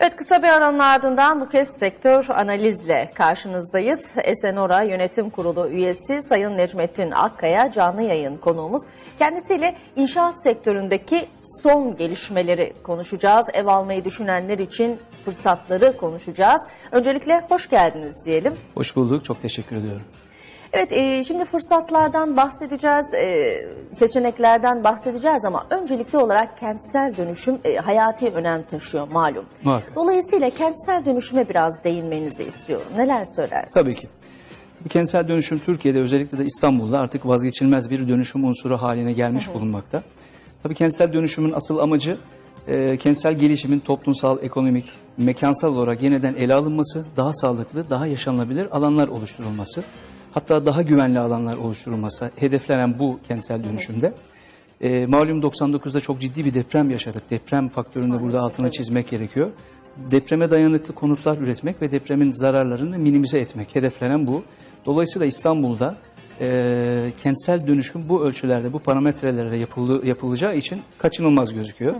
Evet kısa bir aranın ardından bu kez sektör analizle karşınızdayız. Esenora Yönetim Kurulu üyesi Sayın Necmettin Akkaya canlı yayın konuğumuz. Kendisiyle inşaat sektöründeki son gelişmeleri konuşacağız. Ev almayı düşünenler için fırsatları konuşacağız. Öncelikle hoş geldiniz diyelim. Hoş bulduk. Çok teşekkür ediyorum. Evet, e, şimdi fırsatlardan bahsedeceğiz, e, seçeneklerden bahsedeceğiz ama öncelikli olarak kentsel dönüşüm e, hayati önem taşıyor malum. Muhakkak. Dolayısıyla kentsel dönüşüme biraz değinmenizi istiyorum. Neler söylersiniz? Tabii ki. Kentsel dönüşüm Türkiye'de özellikle de İstanbul'da artık vazgeçilmez bir dönüşüm unsuru haline gelmiş bulunmakta. Tabii kentsel dönüşümün asıl amacı e, kentsel gelişimin toplumsal, ekonomik, mekansal olarak yeniden ele alınması, daha sağlıklı, daha yaşanılabilir alanlar oluşturulması. Hatta daha güvenli alanlar oluşturulması hedeflenen bu kentsel dönüşümde. E, malum 99'da çok ciddi bir deprem yaşadık. Deprem faktöründe burada Maalesef, altını evet. çizmek gerekiyor. Depreme dayanıklı konutlar üretmek ve depremin zararlarını minimize etmek hedeflenen bu. Dolayısıyla İstanbul'da e, kentsel dönüşüm bu ölçülerde, bu parametrelerde yapıldı, yapılacağı için kaçınılmaz gözüküyor.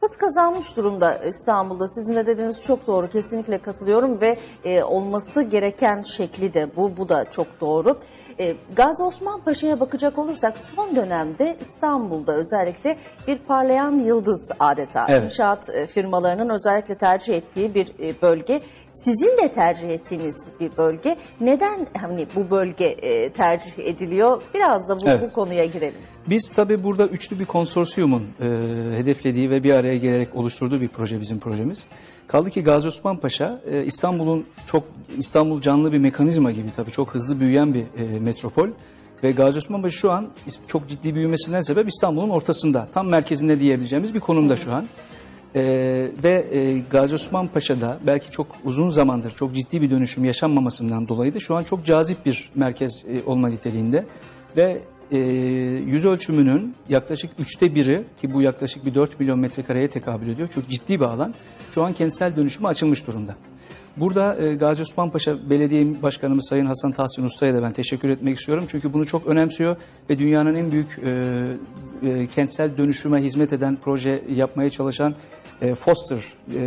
Hız kazanmış durumda İstanbul'da. Sizin de dediğiniz çok doğru. Kesinlikle katılıyorum ve e, olması gereken şekli de bu. Bu da çok doğru. E, Gazi Osman Paşa'ya bakacak olursak son dönemde İstanbul'da özellikle bir parlayan yıldız adeta. Evet. İnşaat e, firmalarının özellikle tercih ettiği bir e, bölge. Sizin de tercih ettiğiniz bir bölge. Neden hani bu bölge e, tercih ediliyor? Biraz da bu, Evet. bu konuya girelim. Biz tabii burada üçlü bir konsorsiyumun e, hedeflediği ve bir araya gelerek oluşturduğu bir proje bizim projemiz. Kaldı ki Gazi Osman Paşa e, İstanbul'un çok İstanbul canlı bir mekanizma gibi tabii çok hızlı büyüyen bir e, metropol. Ve Gazi Osman Paşa şu an çok ciddi büyümesinden sebep İstanbul'un ortasında, tam merkezinde diyebileceğimiz bir konumda şu an. E, ve e, Gazi Osman Paşa'da belki çok uzun zamandır çok ciddi bir dönüşüm yaşanmamasından dolayı da şu an çok cazip bir merkez e, olma niteliğinde. Ve e, yüz ölçümünün yaklaşık üçte biri ki bu yaklaşık bir 4 milyon metrekareye tekabül ediyor. Çok ciddi bir alan. Şu an kentsel dönüşüme açılmış durumda. Burada e, Gazi Osman Paşa Belediye Başkanımız Sayın Hasan Tahsin Usta'ya da ben teşekkür etmek istiyorum. Çünkü bunu çok önemsiyor ve dünyanın en büyük e, e, kentsel dönüşüme hizmet eden proje yapmaya çalışan e, Foster, e,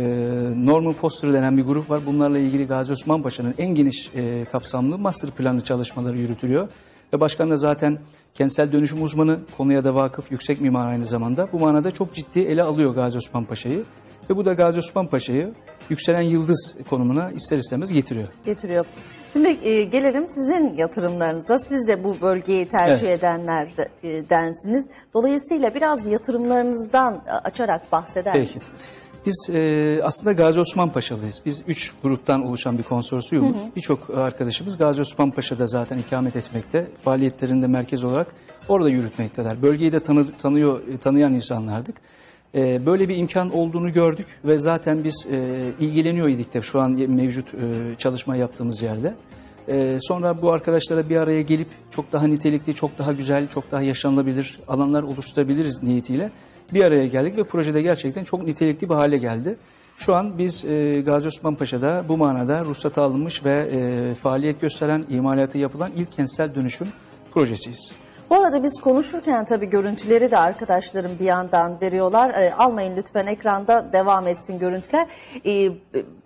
Norman Foster denen bir grup var. Bunlarla ilgili Gazi Osman Paşa'nın en geniş e, kapsamlı master planı çalışmaları yürütülüyor. Ve başkan da zaten kentsel dönüşüm uzmanı, konuya da vakıf, yüksek mimar aynı zamanda. Bu manada çok ciddi ele alıyor Gazi Osman Paşa'yı. Ve bu da Gazi Osman Paşa'yı yükselen yıldız konumuna ister istemez getiriyor. getiriyor. Şimdi e, gelelim sizin yatırımlarınıza. Siz de bu bölgeyi tercih Evet. edenlerdensiniz. Dolayısıyla biraz yatırımlarınızdan e, açarak bahseder Peki. misiniz? Biz e, aslında Gazi Osman Paşalıyız. Biz üç gruptan oluşan bir konsorsiyumuz. Birçok arkadaşımız Gazi Osman Paşa'da zaten ikamet etmekte. Faaliyetlerinde merkez olarak orada yürütmekteler. Bölgeyi de tanı, tanıyor, tanıyan insanlardık. E, böyle bir imkan olduğunu gördük ve zaten biz e, ilgileniyor idik de şu an mevcut e, çalışma yaptığımız yerde. E, sonra bu arkadaşlara bir araya gelip çok daha nitelikli, çok daha güzel, çok daha yaşanılabilir alanlar oluşturabiliriz niyetiyle bir araya geldik ve projede gerçekten çok nitelikli bir hale geldi. Şu an biz e, Gazi Osman Paşa'da bu manada ruhsatı alınmış ve e, faaliyet gösteren, imalatı yapılan ilk kentsel dönüşüm projesiyiz. Bu arada biz konuşurken tabii görüntüleri de arkadaşlarım bir yandan veriyorlar. E, almayın lütfen ekranda devam etsin görüntüler. E,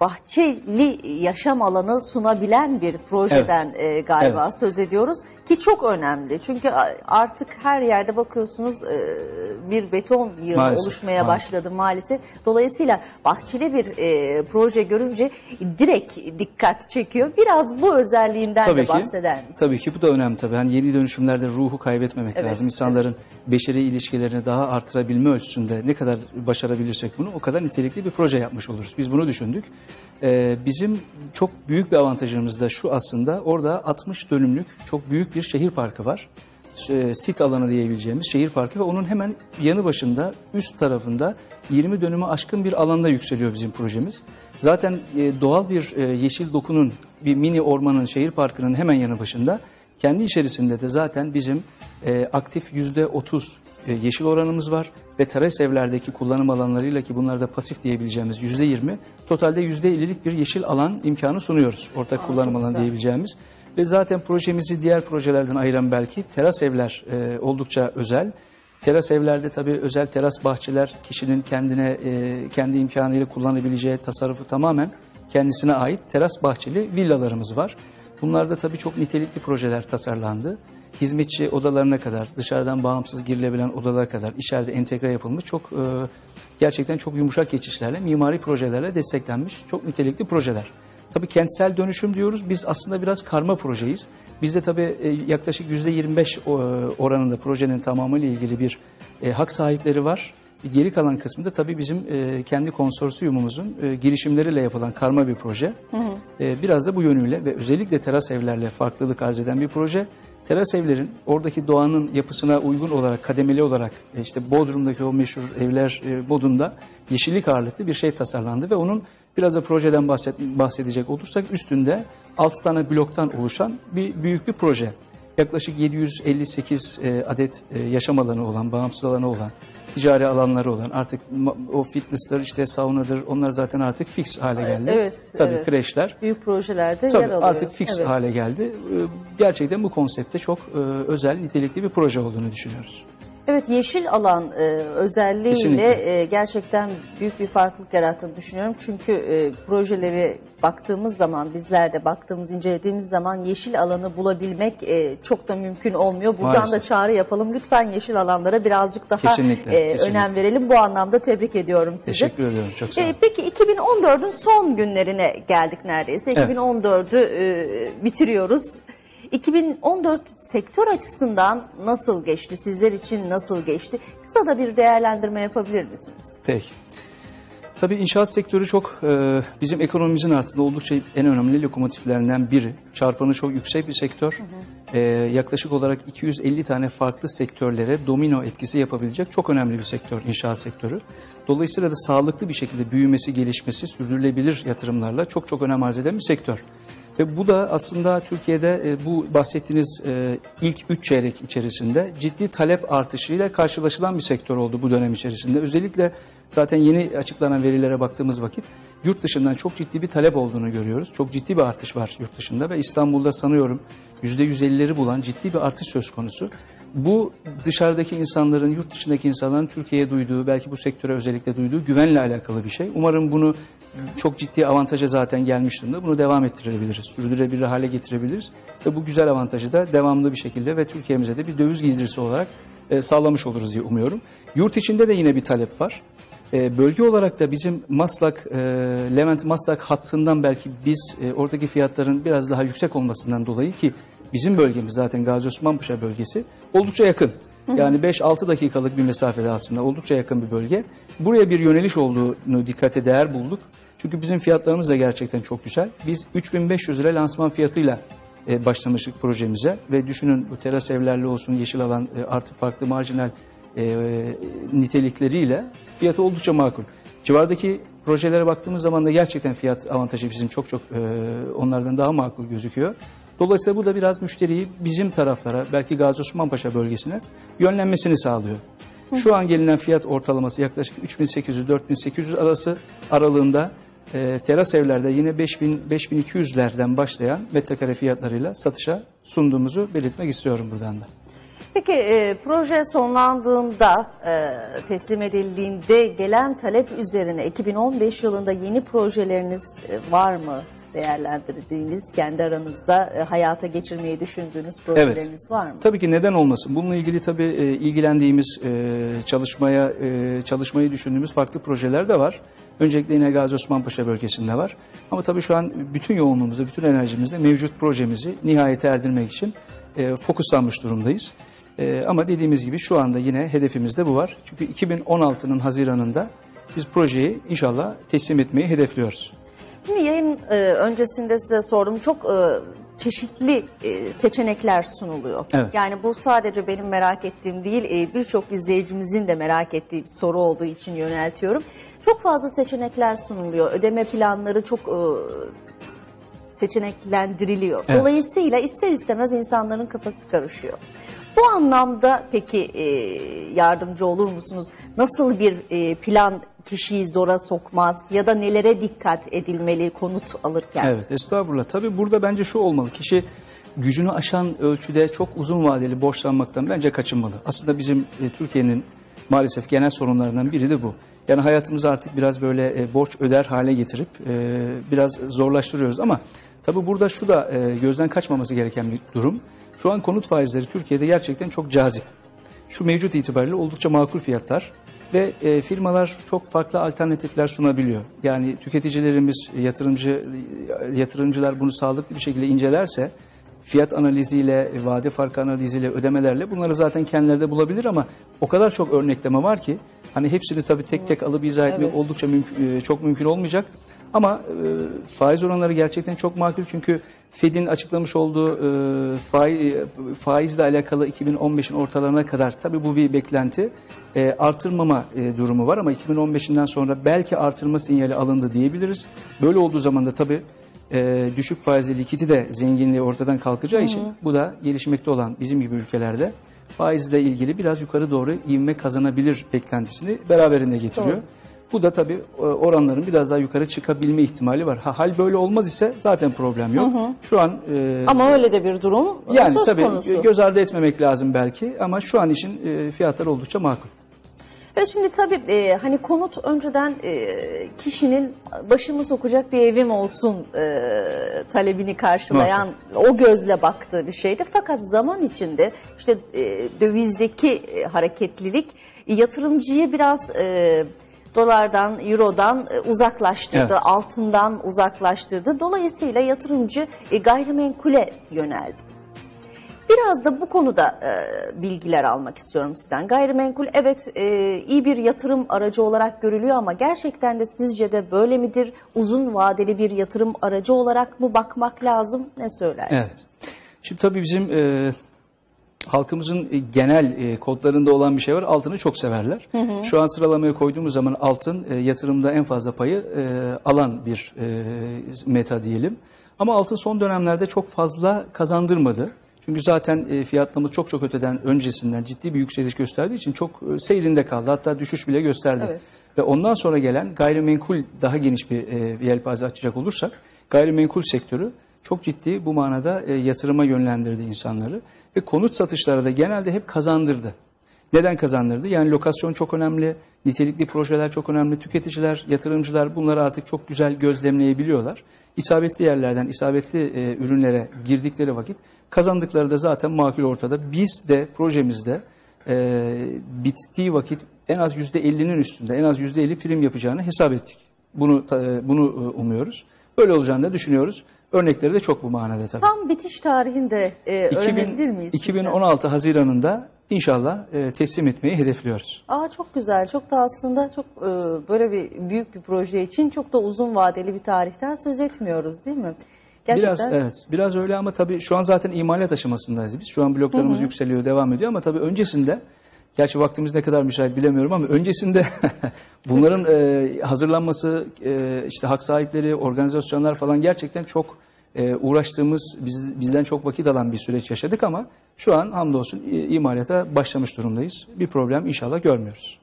bahçeli yaşam alanı sunabilen bir projeden e, galiba Evet. söz ediyoruz. Ki çok önemli. Çünkü artık her yerde bakıyorsunuz e, bir beton yığını Maalesef, oluşmaya maalesef. başladı maalesef. Dolayısıyla bahçeli bir e, proje görünce direkt dikkat çekiyor. Biraz bu özelliğinden Tabii de ki. bahseder misiniz? Tabii ki bu da önemli tabii. Hani yeni dönüşümlerde ruhu kaybetmemek Evet, lazım. İnsanların beşeri ilişkilerini daha artırabilme ölçüsünde ne kadar başarabilirsek bunu o kadar nitelikli bir proje yapmış oluruz. Biz bunu düşündük. Ee, bizim çok büyük bir avantajımız da şu aslında orada 60 dönümlük çok büyük bir şehir parkı var. E, sit alanı diyebileceğimiz şehir parkı ve onun hemen yanı başında üst tarafında 20 dönümü aşkın bir alanda yükseliyor bizim projemiz. Zaten e, doğal bir e, yeşil dokunun bir mini ormanın şehir parkının hemen yanı başında kendi içerisinde de zaten bizim e, aktif yüzde 30 e, yeşil oranımız var ve teras evlerdeki kullanım alanlarıyla ki bunlar da pasif diyebileceğimiz yüzde 20 totalde yüzde 50'lik bir yeşil alan imkanı sunuyoruz. Ortak kullanım çok alanı güzel. diyebileceğimiz. Ve zaten projemizi diğer projelerden ayıran belki teras evler e, oldukça özel. Teras evlerde tabii özel teras bahçeler kişinin kendine e, kendi imkanıyla kullanabileceği tasarrufu tamamen kendisine ait teras bahçeli villalarımız var. Bunlarda tabii çok nitelikli projeler tasarlandı. Hizmetçi odalarına kadar, dışarıdan bağımsız girilebilen odalara kadar içeride entegre yapılmış çok e, gerçekten çok yumuşak geçişlerle, mimari projelerle desteklenmiş çok nitelikli projeler. Tabii kentsel dönüşüm diyoruz. Biz aslında biraz karma projeyiz. Bizde tabii e, yaklaşık %25 o- oranında projenin tamamıyla ilgili bir e, hak sahipleri var. Geri kalan kısmında tabii bizim e, kendi konsorsiyumumuzun e, girişimleriyle yapılan karma bir proje. E, biraz da bu yönüyle ve özellikle teras evlerle farklılık arz eden bir proje. Teras evlerin oradaki doğanın yapısına uygun olarak, kademeli olarak e, işte Bodrum'daki o meşhur evler e, modunda yeşillik ağırlıklı bir şey tasarlandı ve onun biraz da projeden bahset, bahsedecek olursak üstünde 6 tane bloktan oluşan bir büyük bir proje. Yaklaşık 758 e, adet e, yaşam alanı olan, bağımsız alanı olan, ticari alanları olan artık o fitness'ler işte saunadır onlar zaten artık fix hale geldi. Evet, Tabii evet. kreşler. Büyük projelerde Tabii yer alıyor. artık fix Evet. hale geldi. Ee, Gerçekten bu konsepte çok e, özel, nitelikli bir proje olduğunu düşünüyoruz. Evet yeşil alan e, özelliğiyle Kesinlikle. e, gerçekten büyük bir farklılık yarattığını düşünüyorum. Çünkü e, projeleri baktığımız zaman bizler de baktığımız incelediğimiz zaman yeşil alanı bulabilmek e, çok da mümkün olmuyor. Buradan da Maalesef. çağrı yapalım. Lütfen yeşil alanlara birazcık daha Kesinlikle, e, kesinlikle. önem verelim. Bu anlamda tebrik ediyorum sizi. Teşekkür ediyorum. Çok sağ olun. E, peki 2014'ün son günlerine geldik neredeyse. Evet. 2014'ü e, bitiriyoruz. 2014 sektör açısından nasıl geçti? Sizler için nasıl geçti? Kısa da bir değerlendirme yapabilir misiniz? Peki. Tabii inşaat sektörü çok e, bizim ekonomimizin aslında oldukça en önemli lokomotiflerinden biri. Çarpanı çok yüksek bir sektör. E, yaklaşık olarak 250 tane farklı sektörlere domino etkisi yapabilecek çok önemli bir sektör inşaat sektörü. Dolayısıyla da sağlıklı bir şekilde büyümesi, gelişmesi, sürdürülebilir yatırımlarla çok çok önem arz eden bir sektör. Ve bu da aslında Türkiye'de e, bu bahsettiğiniz e, ilk 3 çeyrek içerisinde ciddi talep artışıyla karşılaşılan bir sektör oldu bu dönem içerisinde. Özellikle zaten yeni açıklanan verilere baktığımız vakit yurt dışından çok ciddi bir talep olduğunu görüyoruz. Çok ciddi bir artış var yurt dışında ve İstanbul'da sanıyorum %150'leri bulan ciddi bir artış söz konusu. Bu dışarıdaki insanların, yurt dışındaki insanların Türkiye'ye duyduğu, belki bu sektöre özellikle duyduğu güvenle alakalı bir şey. Umarım bunu çok ciddi avantaja zaten gelmiş durumda. Bunu devam ettirebiliriz, sürdürebilir hale getirebiliriz. Ve bu güzel avantajı da devamlı bir şekilde ve Türkiye'mize de bir döviz girdisi olarak e, sağlamış oluruz diye umuyorum. Yurt içinde de yine bir talep var. E, bölge olarak da bizim Maslak, e, Levent Maslak hattından belki biz e, oradaki fiyatların biraz daha yüksek olmasından dolayı ki bizim bölgemiz zaten Gazi Osman Paşa bölgesi oldukça yakın. Yani 5-6 dakikalık bir mesafede aslında oldukça yakın bir bölge. Buraya bir yöneliş olduğunu dikkate değer bulduk. Çünkü bizim fiyatlarımız da gerçekten çok güzel. Biz 3500 lira lansman fiyatıyla e, başlamıştık projemize ve düşünün bu teras evlerle olsun yeşil alan e, artı farklı marjinal e, nitelikleriyle fiyatı oldukça makul. Civardaki projelere baktığımız zaman da gerçekten fiyat avantajı bizim çok çok e, onlardan daha makul gözüküyor. Dolayısıyla bu da biraz müşteriyi bizim taraflara belki Gazi Osman Paşa bölgesine yönlenmesini sağlıyor. Şu an gelinen fiyat ortalaması yaklaşık 3800-4800 arası aralığında e, teras evlerde yine 5000-5200'lerden başlayan metrekare fiyatlarıyla satışa sunduğumuzu belirtmek istiyorum buradan da. Peki e, proje sonlandığında, e, teslim edildiğinde gelen talep üzerine 2015 yılında yeni projeleriniz e, var mı? Değerlendirdiğiniz, kendi aranızda e, hayata geçirmeyi düşündüğünüz projeleriniz var mı? Tabii ki neden olmasın? Bununla ilgili tabii e, ilgilendiğimiz, e, çalışmaya e, çalışmayı düşündüğümüz farklı projeler de var. Öncelikle yine Gazi Osman Paşa bölgesinde var. Ama tabii şu an bütün yoğunluğumuzda, bütün enerjimizde mevcut projemizi nihayete erdirmek için e, fokuslanmış durumdayız. E, ama dediğimiz gibi şu anda yine hedefimizde bu var. Çünkü 2016'nın Haziran'ında biz projeyi inşallah teslim etmeyi hedefliyoruz. Şimdi yayın e, öncesinde size sordum. Çok e, çeşitli e, seçenekler sunuluyor. Evet. Yani bu sadece benim merak ettiğim değil, e, birçok izleyicimizin de merak ettiği bir soru olduğu için yöneltiyorum. Çok fazla seçenekler sunuluyor. Ödeme planları çok e, seçeneklendiriliyor. Evet. Dolayısıyla ister istemez insanların kafası karışıyor. Bu anlamda peki e, yardımcı olur musunuz? Nasıl bir e, plan kişiyi zora sokmaz ya da nelere dikkat edilmeli konut alırken? Evet estağfurullah. Tabii burada bence şu olmalı. Kişi gücünü aşan ölçüde çok uzun vadeli borçlanmaktan bence kaçınmalı. Aslında bizim e, Türkiye'nin maalesef genel sorunlarından biri de bu. Yani hayatımızı artık biraz böyle e, borç öder hale getirip e, biraz zorlaştırıyoruz ama tabii burada şu da e, gözden kaçmaması gereken bir durum. Şu an konut faizleri Türkiye'de gerçekten çok cazip. Şu mevcut itibariyle oldukça makul fiyatlar ve e, firmalar çok farklı alternatifler sunabiliyor. Yani tüketicilerimiz, yatırımcı yatırımcılar bunu sağlıklı bir şekilde incelerse fiyat analiziyle, vade farkı analiziyle, ödemelerle bunları zaten kendileri de bulabilir ama o kadar çok örnekleme var ki hani hepsini tabii tek tek alıp izah etmek Evet. oldukça mümkün, e, çok mümkün olmayacak. Ama e, faiz oranları gerçekten çok makul çünkü Fed'in açıklamış olduğu e, faiz, faizle alakalı 2015'in ortalarına kadar tabii bu bir beklenti e, artırmama e, durumu var ama 2015'inden sonra belki artırma sinyali alındı diyebiliriz. Böyle olduğu zaman da tabii e, düşük faizli likiti de zenginliği ortadan kalkacağı için bu da gelişmekte olan bizim gibi ülkelerde faizle ilgili biraz yukarı doğru ivme kazanabilir beklentisini beraberinde getiriyor. Doğru. Bu da tabii e, oranların biraz daha yukarı çıkabilme ihtimali var. Ha, hal böyle olmaz ise zaten problem yok. Şu an e, Ama öyle de bir durum yani söz tabii konusu. göz ardı etmemek lazım belki ama şu an için e, fiyatlar oldukça makul. Ve şimdi tabii e, hani konut önceden e, kişinin başımı sokacak bir evim olsun e, talebini karşılayan o gözle baktığı bir şeydi. Fakat zaman içinde işte e, dövizdeki e, hareketlilik yatırımcıyı biraz e, dolardan, eurodan e, uzaklaştırdı, Evet. altından uzaklaştırdı. Dolayısıyla yatırımcı e, gayrimenkule yöneldi. Biraz da bu konuda e, bilgiler almak istiyorum sizden. Gayrimenkul evet e, iyi bir yatırım aracı olarak görülüyor ama gerçekten de sizce de böyle midir? Uzun vadeli bir yatırım aracı olarak mı bakmak lazım? Ne söylersiniz? Evet. Şimdi tabii bizim e, halkımızın e, genel e, kodlarında olan bir şey var. Altını çok severler. Şu an sıralamaya koyduğumuz zaman altın e, yatırımda en fazla payı alan bir meta diyelim. Ama altın son dönemlerde çok fazla kazandırmadı. Çünkü zaten fiyatlaması çok çok öteden öncesinden ciddi bir yükseliş gösterdiği için çok seyrinde kaldı. Hatta düşüş bile gösterdi. Evet. Ve ondan sonra gelen gayrimenkul daha geniş bir yelpaze açacak olursak gayrimenkul sektörü çok ciddi bu manada yatırıma yönlendirdi insanları ve konut satışları da genelde hep kazandırdı. Neden kazandırdı? Yani lokasyon çok önemli, nitelikli projeler çok önemli, tüketiciler, yatırımcılar bunları artık çok güzel gözlemleyebiliyorlar. İsabetli yerlerden isabetli e, ürünlere girdikleri vakit kazandıkları da zaten makul ortada. Biz de projemizde e, bittiği vakit en az %50'nin üstünde, en az %50 prim yapacağını hesap ettik. Bunu ta- bunu e, umuyoruz. Böyle olacağını da düşünüyoruz. Örnekleri de çok bu manada tabii. Tam bitiş tarihinde e, 2000 öğrenebilir miyiz? sizden? 2016 Haziran'ında inşallah e, teslim etmeyi hedefliyoruz. Aa çok güzel. Çok da aslında çok e, böyle bir büyük bir proje için çok da uzun vadeli bir tarihten söz etmiyoruz değil mi? Biraz evet, biraz öyle ama tabii şu an zaten imalat aşamasındayız biz. Şu an bloklarımız yükseliyor, devam ediyor ama tabii öncesinde gerçi vaktimiz ne kadar müsait bilemiyorum ama öncesinde bunların e, hazırlanması e, işte hak sahipleri, organizasyonlar falan gerçekten çok e, uğraştığımız, biz, bizden çok vakit alan bir süreç yaşadık ama şu an hamdolsun e, imalata başlamış durumdayız. Bir problem inşallah görmüyoruz.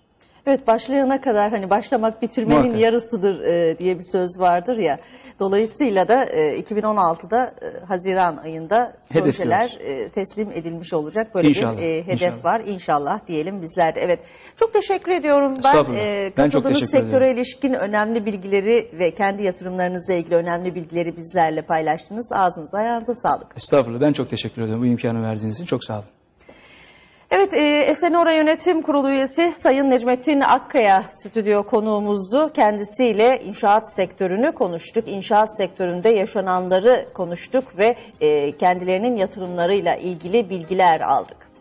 Evet başlayana kadar hani başlamak bitirmenin Muhakkak. yarısıdır e, diye bir söz vardır ya. Dolayısıyla da e, 2016'da e, Haziran ayında Hedefliyoruz. projeler e, teslim edilmiş olacak. Böyle İnşallah, bir e, hedef inşallah. var. İnşallah diyelim bizler de. Evet. Çok teşekkür ediyorum. Ben e, Ben çok teşekkür sektöre ilişkin önemli bilgileri ve kendi yatırımlarınızla ilgili önemli bilgileri bizlerle paylaştınız. Ağzınıza ayağınıza sağlık. Estağfurullah ben çok teşekkür ederim bu imkanı verdiğiniz için. Çok sağ olun. Evet, e, Esenora Yönetim Kurulu üyesi Sayın Necmettin Akkaya stüdyo konuğumuzdu. Kendisiyle inşaat sektörünü konuştuk. İnşaat sektöründe yaşananları konuştuk ve e, kendilerinin yatırımlarıyla ilgili bilgiler aldık.